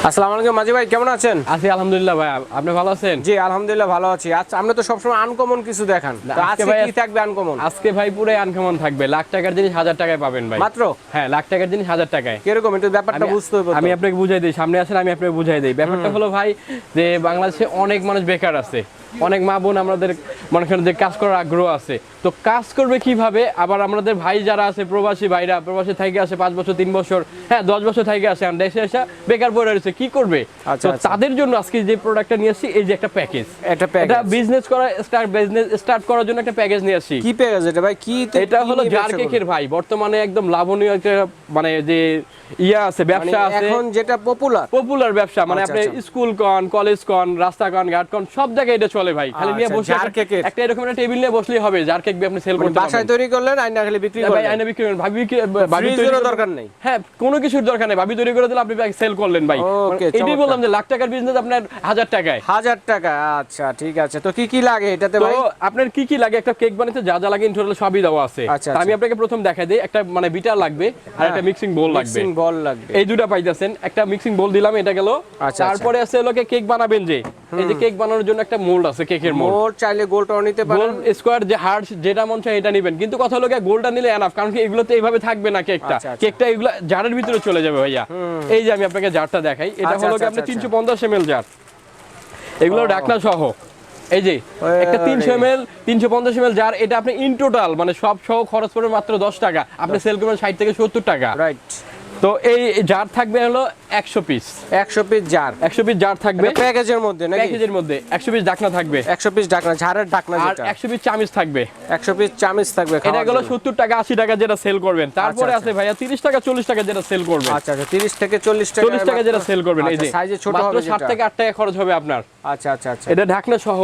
আসসালামু আলাইকুম মাঝি ভাই কেমন আছেন? আছি আলহামদুলিল্লাহ ভাই আপনি ভালো আছেন? জি আলহামদুলিল্লাহ ভালো আছি। আচ্ছা আমরা তো সবসময় আনকমন কিছু দেখান। আজকে ভাই- কি থাকবে আনকমন আজকে ভাই পুরো আনকমন থাকবে। লাখ টাকার জিনিস হাজার টাকায় পাবেন ভাই। মাত্র? হ্যাঁ লাখ টাকার জিনিস হাজার টাকায়। কীরকম? একটু ব্যাপারটা বুঝতে হবে আমি আপনাকে বুঝাই দিই সামনে আসেন আমি আপনাকে বুঝাই দিই। ব্যাপারটা হলো ভাই যে বাংলাদেশে অনেক মানুষ বেকার আছে। অনেক মা বোন আমাদের মনে করেন যে কাজ করার আগ্রহ আছে। তো কাজ করবে কীভাবে? আবার আমাদের ভাই যারা আছে প্রবাসী ভাইরা প্রবাসী থেকে আসে পাঁচ বছর তিন বছর হ্যাঁ দশ বছর থেকে আসে আর দেশে এসে বেকার পড়ে রয়েছে কি করবে? আচ্ছা, আচ্ছা। তাদের জন্য আজকে যে প্রোডাক্টটা নিয়ে আসছি এই যে একটা প্যাকেজ একটা প্যাকেজ বিজনেস করা স্টার্ট বিজনেস স্টার্ট করার জন্য একটা প্যাকেজ নিয়ে আসছি। কি প্যাকেজ এটা ভাই? কি এটা হলো জার কেকের ভাই। বর্তমানে একদম লাভনীয় একটা মানে যে ইয়া আছে ব্যবসা মানে আছে। এখন যেটা পপুলার পপুলার ব্যবসা মানে আচ্ছা, আপনি। স্কুল কন কলেজ কন রাস্তা কন ঘাট কন সব জায়গায় এটা চলে ভাই খালি নিয়ে আচ্ছা, বসে জার কেকের। একটা এরকম একটা টেবিল নিয়ে বসলেই হবে জার কেক আপনি সেল করতে বাসায় তৈরি করলেন আইনা খালি বিক্রি ভাই করলেন। আয়না বিক্রি করেন ভাবি বিক্রি- ভাবি তৈরি ফ্রিজেরও করে- দরকার নেই। হ্যাঁ কোনো কিছুর দরকার নেই। ভাবি তৈরি করে দিলে আপনি সেল করলেন ভাই। মানে এটাই বললাম যে লাখ টাকার বিজনেস আপনার হাজার টাকায়। হাজার টাকা আচ্ছা ঠিক আছে। তো কি কি লাগে এটাতে তো ভাই? আপনার কি কি লাগে? একটা কেক বানাতে যা যা লাগে ইনটোটাল সবই দেওয়া আছে। আচ্ছা, আমি আচ্ছা। আপনাকে প্রথম দেখাই দিই একটা মানে বিটার লাগবে আর একটা মিক্সিং বোল লাগবে। মিক্সিং বল লাগবে। এই দুটা পাইতেছেন একটা মিক্সিং বোল দিলাম এটা গেল। তারপরে আছে লোকে কেক বানাবেন যে। এই যে কেক বানানোর জন্য একটা মোল্ড আছে কেকের মোল্ড চাইলে গোলটাও নিতে পারেন। স্কোয়ার যে হার্ট যেটা মন চায় এটা নেবেন। কিন্তু কথা হলো গোলটা নিলে এনাফ কারণ কি এগুলোতে এইভাবে থাকবে না কেকটা। কেকটা এগুলো জারের ভিতরে চলে যাবে ভাইয়া। এই যে আমি আপনাকে জারটা দেখাই এটা আচ্ছা, হলো আচ্ছা, আপনি আচ্ছা, তিনশো পঞ্চাশ এম জার এগুলো ঢাকনা সহ। এই যে একটা। তিনশো এম এল তিনশো পঞ্চাশ এম এল জার এটা আপনি ইন টোটাল মানে সব সহ খরচ পড়বে মাত্র দশ টাকা। আপনি সেল করবেন ষাট থেকে সত্তর টাকা। রাইট তো এই জার থাকবে হলো একশো পিস একশো পিস জার একশো পিস জার থাকবে। প্যাকেজের মধ্যে প্যাকেজের মধ্যে। একশো পিস ঢাকনা থাকবে। একশো পিস ঢাকনা ঝাড়ের ঢাকনা আর একশো পিস চামিচ থাকবে। একশো পিস চামিচ থাকবে এটা গেলো সত্তর টাকা আশি টাকা যেটা সেল করবেন। তারপরে আচ্ছা। আছে ভাইয়া তিরিশ টাকা চল্লিশ টাকা যেটা সেল করবেন। আচ্ছা আচ্ছা তিরিশ থেকে চল্লিশ টাকা চল্লিশ টাকা যেটা সেল করবেন এই যে। সাইজে ছোট হবে ষাট থেকে আট টাকা খরচ হবে আপনার। আচ্ছা আচ্ছা আচ্ছা। এটা ঢাকনা সহ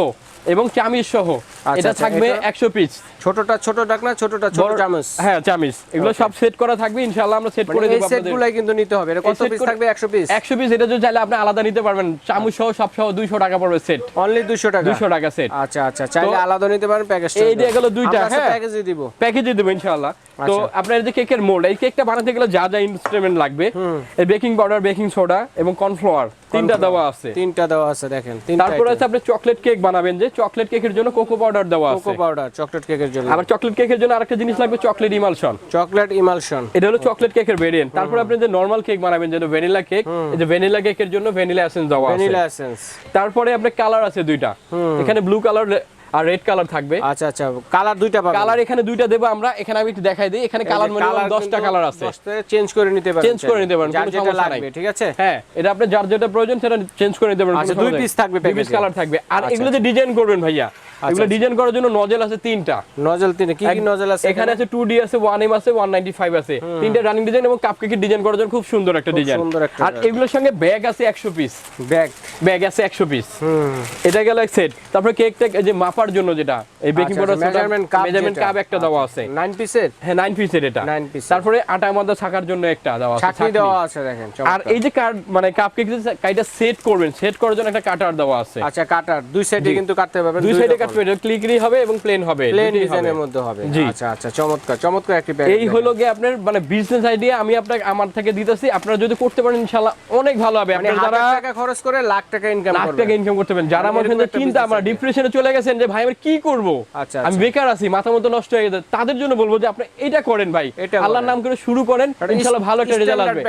এবং চামিচ সহ। এটা আচ্ছা, থাকবে এটা- একশো পিস ছোটটা ছোট ঢাকনা ছোটটা ছোট চামচ। হ্যাঁ চামিচ। এগুলো সব সেট করা থাকবে ইনশাআল্লাহ আমরা সেট মানে করে দেবো আপনাদের। গুলাই কিন্তু নিতে হবে। এটা কত পিস থাকবে? একশো পিস একশো পিস এটা যদি চাইলে আপনি আলাদা নিতে পারবেন। চামচ সহ সব সহ দুইশো টাকা পড়বে সেট অনলি দুশো টাকা? দুইশো টাকা সেট আচ্ছা আচ্ছা চাইলে আলাদা নিতে পারেন প্যাকেজ এই দিয়ে গেলো দুইটা, হ্যাঁ। প্যাকেজে দিব। প্যাকেজে দেবো ইনশাআল্লাহ। তো আচ্ছা। আপনার যে কেকের মোল্ড এই কেকটা বানাতে গেলে যা যা ইনস্ট্রুমেন্ট লাগবে এই বেকিং পাউডার বেকিং সোডা এবং কর্নফ্লাওয়ার তিনটা দেওয়া আছে। তিনটা দেওয়া আছে দেখেন তারপরে আছে আপনি চকলেট কেক বানাবেন যে চকলেট কেকের জন্য কোকো পাউডার দেওয়া আছে। কোকো পাউডার চকলেট কেকের জন্য। আবার চকলেট কেকের জন্য আরেকটা জিনিস লাগবে চকলেট ইমালশন চকলেট ইমালশন এটা হলো চকলেট কেকের ভেরিয়েন্ট তারপরে আপনি যে নরমাল কেক বানাবেন যেটা ভ্যানিলা কেক এই যে ভ্যানিলা কেকের জন্য ভ্যানিলা এসেন্স দেওয়া আছে। ভ্যানিলা এসেন্স তারপরে আপনার কালার আছে দুইটা। এখানে ব্লু কালার আর রেড কালার থাকবে। আচ্ছা আচ্ছা কালার দুইটা পাবেন। কালার এখানে দুইটা দেবো আমরা। এখানে আমি একটু দেখাই দিই। এখানে কালার মিনিমাম দশটা কালার আছে। চেঞ্জ করে নিতে পারেন। চেঞ্জ করে নিতে পারেন, যার যেটা লাগবে ঠিক আছে? হ্যাঁ এটা আপনি যার যেটা প্রয়োজন সেটা চেঞ্জ করে নিতে পারেন আচ্ছা, দুই পিস থাকবে দুই পিস কালার থাকবে। আর আচ্ছা, এগুলো যে ডিজাইন করবেন ভাইয়া এগুলো ডিজাইন করার জন্য নজেল আছে তিনটা। নজল তিনে কি কি নজল আছে এখানে আছে 2D আছে 1M আছে 195 আছে। তিনটা রানিং ডিজাইন এবং কাপকেকের ডিজাইন করার জন্য খুব সুন্দর একটা ডিজাইন আর এগুলোর সঙ্গে ব্যাগ আছে 100 পিস ব্যাগ ব্যাগ আছে 100 পিস এটা গেল এক সেট তারপরে কেকটা এই যে মাপার জন্য যেটা এই বেকিং আচ্ছা, powder measurement cup measurement cup একটা দেওয়া আছে। নাইন পিসের হ্যাঁ 9 পিসের এটা। Nine piece-এর। তারপরে আটা মধ্যে থাকার জন্য একটা দেওয়া আছে ছাকনি দেওয়া আছে দেখেন আর এই যে কার মানে কাপকেক কাইটা সেট করবেন সেট করার জন্য একটা কাটার দেওয়া আছে। আচ্ছা কাটার দুই সাইডে কিন্তু কাটতে পারবেন দুই সাইডে ক্লিকরি হবে এবং প্লেন হবে প্লেন ডিজাইনের মধ্যে হবে। আচ্ছা আচ্ছা চমৎকার চমৎকার একটি ব্যাগ এই হলো গিয়ে আপনার মানে বিজনেস আইডিয়া আমি আপনাকে আমার থেকে দিতেছি। আপনারা যদি করতে পারেন ইনশাআল্লাহ অনেক ভালো হবে। মানে যারা টাকা খরচ করে লাখ টাকা ইনকাম লাখ টাকা ইনকাম করতে পারেন। যারা মানে আমার চিন্তা ডিপ্রেশনে চলে গেছেন যে ভাই আমি কি করব? আচ্ছা, আমি আচ্ছা। বেকার আছি মাথা মতো নষ্ট হয়ে গেছে। তাদের জন্য বলব যে আপনি এটা করেন ভাই। এটা আল্লাহর নাম করে শুরু করেন। ইনশাআল্লাহ ভালো একটা রেজাল্ট আসবে।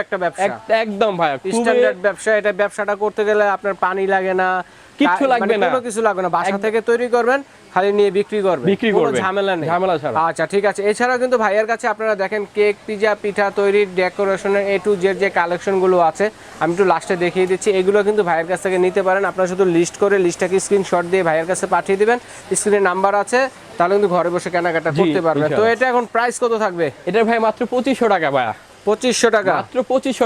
একদম ভাই স্ট্যান্ডার্ড ব্যবসা এটা ব্যবসাটা করতে গেলে আপনার পানি লাগে না। কিছু লাগবে মানে না। কোনো কিছু লাগবে না। বাসা থেকে তৈরি করবেন খালি নিয়ে বিক্রি করবেন। বিক্রি করবেন। ঝামেলা নেই। ঝামেলা ছাড়া। আচ্ছা ঠিক আছে। এছাড়াও কিন্তু কাছে আপনারা দেখেন কেক পিজা পিঠা ডেকোরেশনের এ টু জেড যে আছে আমি একটু লাস্টে দেখিয়ে দিচ্ছি। এগুলো কিন্তু ভাইয়ের কাছ থেকে নিতে পারেন। আপনারা শুধু লিস্ট করে লিস্টটাকে স্ক্রিনশট দিয়ে ভাইয়ের কাছে পাঠিয়ে দিবেন। স্ক্রিনে নাম্বার আছে তাহলে কিন্তু ঘরে বসে কেনাকাটা করতে পারবেন। তো এটা এখন প্রাইস কত থাকবে? এটা ভাই মাত্র পঁচিশশো টাকা ভাইয়া। পঁচিশশো টাকা। মাত্র 2500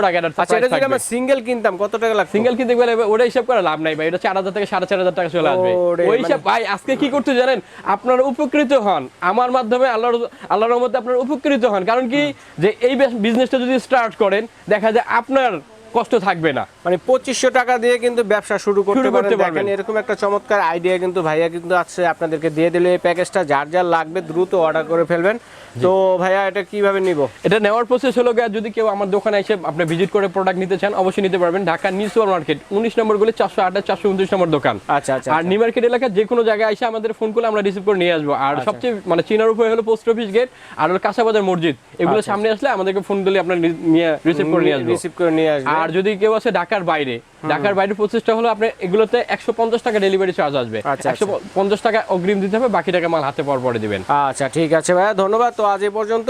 টাকা সিঙ্গেল আচ্ছা, কিনতাম কত টাকা লাগতো? সিঙ্গেল কিনতে গেলে ওটা হিসাব করে লাভ নাই ভাই এটা 4000 থেকে 4500 টাকা চলে আসবে। ওই মানে- হিসাব ভাই আজকে কি করতে জানেন? আপনারা উপকৃত হন। আমার মাধ্যমে আল্লাহর আল্লাহর মধ্যে আপনারা উপকৃত হন। কারণ কি? যে এই বিজনেসটা যদি স্টার্ট করেন দেখা যায় আপনার কষ্ট থাকবে না। মানে পঁচিশশো টাকা দিয়ে কিন্তু ব্যবসা শুরু করতে করতে পারবেন। এরকম একটা চমৎকার আইডিয়া কিন্তু ভাইয়া কিন্তু আছে আপনাদেরকে দিয়ে দিলে এই প্যাকেজটা যার যার লাগবে দ্রুত অর্ডার করে ফেলবেন। তো ভাইয়া এটা কীভাবে নিব? এটা নেওয়ার প্রসেস হলো গিয়ে যদি কেউ আমার দোকানে এসে আপনি ভিজিট করে প্রোডাক্ট নিতে চান অবশ্যই নিতে পারবেন। ঢাকা নিউ সুপার মার্কেট উনিশ নম্বর গুলি চারশো আঠাশ চারশো উনত্রিশ নম্বর দোকান। আচ্ছা আচ্ছা আর নিউ মার্কেট এলাকায় যে কোনো জায়গায় এসে আমাদের ফোন করলে আমরা রিসিভ করে নিয়ে আসব। আর সবচেয়ে মানে চিনার উপরে হলো পোস্ট অফিস গেট আর হলো কাঁচাবাজার মসজিদ। এগুলো আচ্ছা। সামনে আসলে আমাদেরকে ফোন দিলে আপনার নিয়ে রিসিভ করে নিয়ে আসব। রিসিভ করে নিয়ে আসবে। আর যদি কেউ আছে ঢাকার বাইরে ঢাকার বাইরে প্রসেসটা হলো আপনি এগুলোতে একশো পঞ্চাশ টাকা ডেলিভারি চার্জ আসবে। আচ্ছা, একশো পঞ্চাশ টাকা অগ্রিম দিতে হবে বাকি টাকা মাল হাতে পর পরে দিবেন। আচ্ছা ঠিক আছে ভাইয়া ধন্যবাদ। তো আজ এই পর্যন্ত